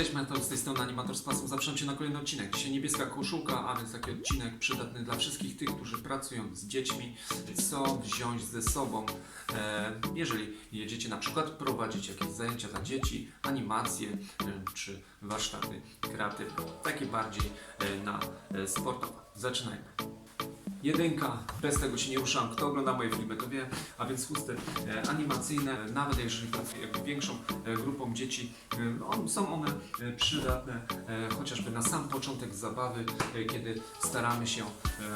Cześć, Mentor, z tej strony Animator z pasem. Zapraszam Cię na kolejny odcinek. Dzisiaj niebieska koszulka, a więc taki odcinek przydatny dla wszystkich tych, którzy pracują z dziećmi, co wziąć ze sobą. E, jeżeli jedziecie na przykład prowadzić jakieś zajęcia dla dzieci, animacje e, czy warsztaty kreatywne, takie bardziej e, na sportowe. Zaczynajmy. Jedynka, bez tego się nie ruszam. Kto ogląda moje filmy, to wie, a więc chusty e, animacyjne, nawet jeżeli pracuję większą e, grupą dzieci, e, są one przydatne chociażby na sam początek zabawy, kiedy staramy się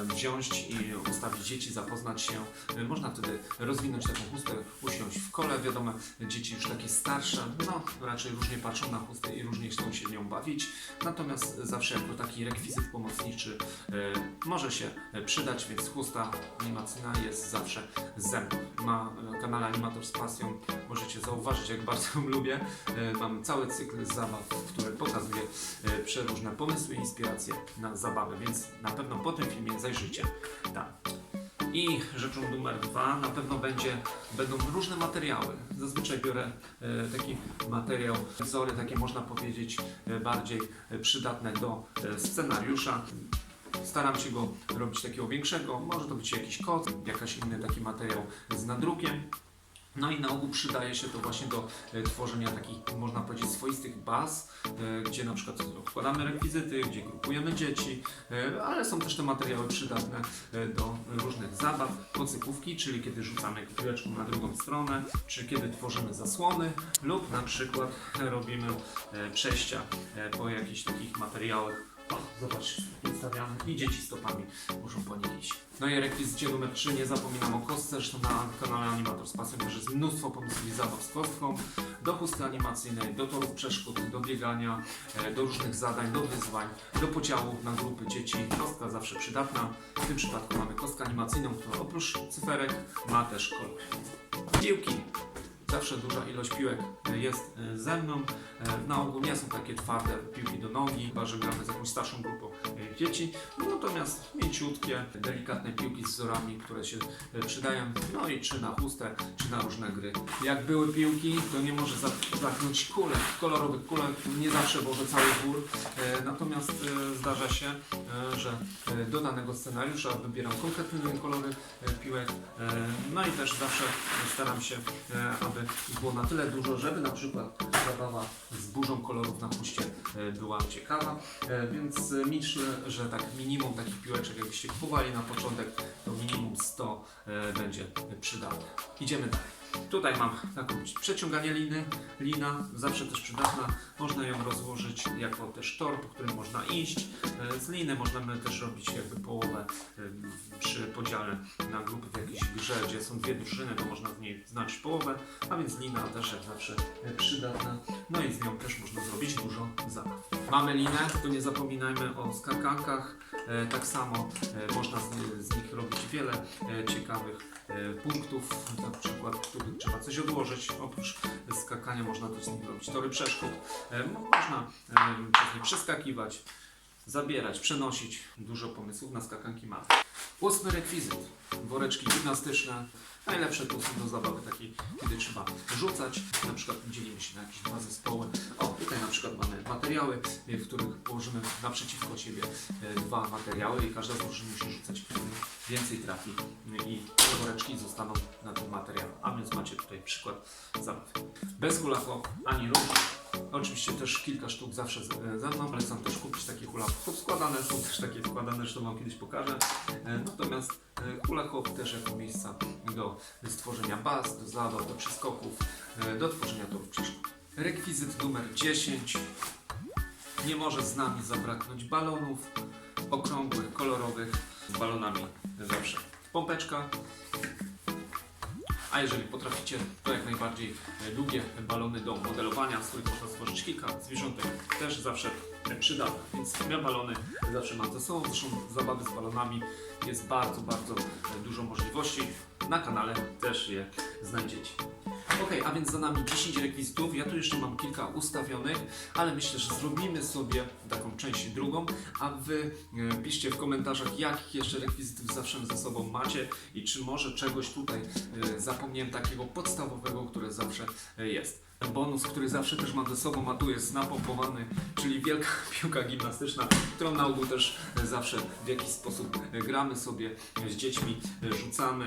wziąć i ustawić dzieci, zapoznać się. E, można wtedy rozwinąć taką chustę, usiąść w kole. Wiadomo, dzieci już takie starsze, no raczej różnie patrzą na chustę i różnie chcą się nią bawić. Natomiast zawsze jako taki rekwizyt pomocniczy e, może się e, przydać, więc chusta animacyjna jest zawsze ze e, kanale Animator z Pasją możecie zauważyć, jak bardzo ją lubię. E, Mam cały cykl zabaw, które pokazuje e, przeróżne pomysły i inspiracje na zabawę, więc na pewno po tym filmie zajrzyjcie tam. I rzeczą numer dwa na pewno będzie, będą różne materiały. Zazwyczaj biorę e, taki materiał, wzory takie można powiedzieć e, bardziej przydatne do e, scenariusza. Staram się go robić takiego większego. Może to być jakiś kod, jakaś inny taki materiał z nadrukiem. No i na ogół przydaje się to właśnie do e, tworzenia takich, można powiedzieć, swoistych baz, e, gdzie na przykład wkładamy rekwizyty, gdzie grupujemy dzieci, e, ale są też te materiały przydatne do różnych zabaw, kocypówki, czyli kiedy rzucamy piłeczką na drugą stronę, czy kiedy tworzymy zasłony, lub na przykład robimy przejścia po jakichś takich materiałach. O, zobacz, przedstawiamy i dzieci stopami muszą po nich iść. No i rekwizycie numer 3, nie zapominam o kostce, zresztą na kanale Animator z Pasem też jest mnóstwo pomysłów i zabaw z kostką, do chusty animacyjnej, do torów przeszkód, do biegania, e, do różnych zadań, do wyzwań, do podziałów na grupy dzieci. Kostka zawsze przydatna. W tym przypadku mamy kostkę animacyjną, która oprócz cyferek ma też kolor. Piłki. Zawsze duża ilość piłek e, jest e, ze mną. E, Na ogół nie są takie twarde piłki do nogi, chyba że gramy z jakąś starszą grupą dzieci. Natomiast mięciutkie, delikatne piłki z wzorami, które się przydają. No i czy na chustę, czy na różne gry. Jak były piłki, to nie może zaknąć kulek, kolorowych kulek. Nie zawsze może cały wór. E, Natomiast zdarza się, że do danego scenariusza wybieram konkretne kolory piłek. No i też zawsze staram się, aby było na tyle dużo, żeby na przykład zabawa z burzą kolorów na puście e, była ciekawa. E, Więc e, myślę, że tak minimum takich piłeczek, jakbyście kupowali na początek, to minimum 100 e, będzie przydatne. Idziemy dalej. Tutaj mam taką przeciąganie liny, lina, zawsze też przydatna. Można ją rozłożyć jako też tor, po którym można iść. E, Z liny możemy też robić jakby połowę e, przy podziale na grupy w jakiejś grze, gdzie są dwie drużyny, to można z niej znaleźć połowę, a więc lina też jak zawsze przydatna. No i z nią też można zrobić dużo zabaw. Mamy linę, to nie zapominajmy o skakankach. E, Tak samo e, można z, z nich robić wiele e, ciekawych punktów, na przykład których trzeba coś odłożyć. Oprócz skakania można też z nich robić tory przeszkód. Mo- Można nie przeskakiwać, zabierać, przenosić. Dużo pomysłów na skakanki mamy. Ósmy rekwizyt. Woreczki gimnastyczne. Najlepsze tu są do zabawy takiej, kiedy trzeba rzucać. Na przykład dzielimy się na jakieś dwa zespoły. O, tutaj na przykład mamy materiały, w których położymy naprzeciwko siebie e, dwa materiały i każda z drużyn musi rzucać, więcej trafi i woreczki zostaną na tym materiale. A więc macie tutaj przykład zabawy. Bez hula hop ani ruch. Oczywiście też kilka sztuk zawsze ze mną. Polecam też kupić takie hula składane. Są też takie składane, zresztą Wam kiedyś pokażę. E, Natomiast e, hula też jako miejsca do stworzenia baz, do zabaw, do przeskoków, e, do tworzenia torów przeszkód. Rekwizyt numer 10. Nie może z nami zabraknąć balonów okrągłych, kolorowych, z balonami zawsze. Pompeczka. A jeżeli potraficie, to jak najbardziej e, długie balony do modelowania, z których można stworzyć kilka zwierzątek, też zawsze przydatne. Więc ja balony zawsze mam ze sobą. Zresztą zabawy z balonami jest bardzo, bardzo e, dużo możliwości. Na kanale też je znajdziecie. Ok, a więc za nami 10 rekwizytów. Ja tu jeszcze mam kilka ustawionych, ale myślę, że zrobimy sobie taką część drugą, a wy e, piszcie w komentarzach, jakich jeszcze rekwizytów zawsze ze sobą macie i czy może czegoś tutaj e, zapomniałem takiego podstawowego, które zawsze e, jest. Bonus, który zawsze też mam ze sobą, a tu jest napompowany, czyli wielka piłka gimnastyczna, którą na ogół też zawsze w jakiś sposób gramy sobie z dziećmi, rzucamy,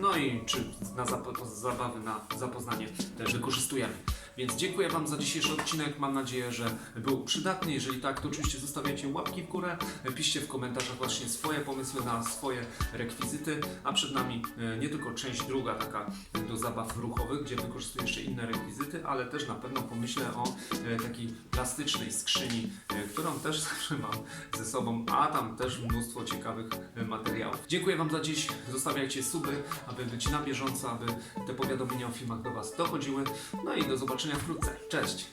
no i czy na zabawy, na zapoznanie też wykorzystujemy. Więc dziękuję Wam za dzisiejszy odcinek. Mam nadzieję, że był przydatny. Jeżeli tak, to oczywiście zostawiajcie łapki w górę. Piszcie w komentarzach właśnie swoje pomysły na swoje rekwizyty. A przed nami e, nie tylko część druga, taka do zabaw ruchowych, gdzie wykorzystuję jeszcze inne rekwizyty, ale też na pewno pomyślę o e, takiej plastycznej skrzyni, e, którą też zawsze mam ze sobą, a tam też mnóstwo ciekawych materiałów. Dziękuję Wam za dziś. Zostawiajcie suby, aby być na bieżąco, aby te powiadomienia o filmach do Was dochodziły. No i do zobaczenia wkrótce. Cześć!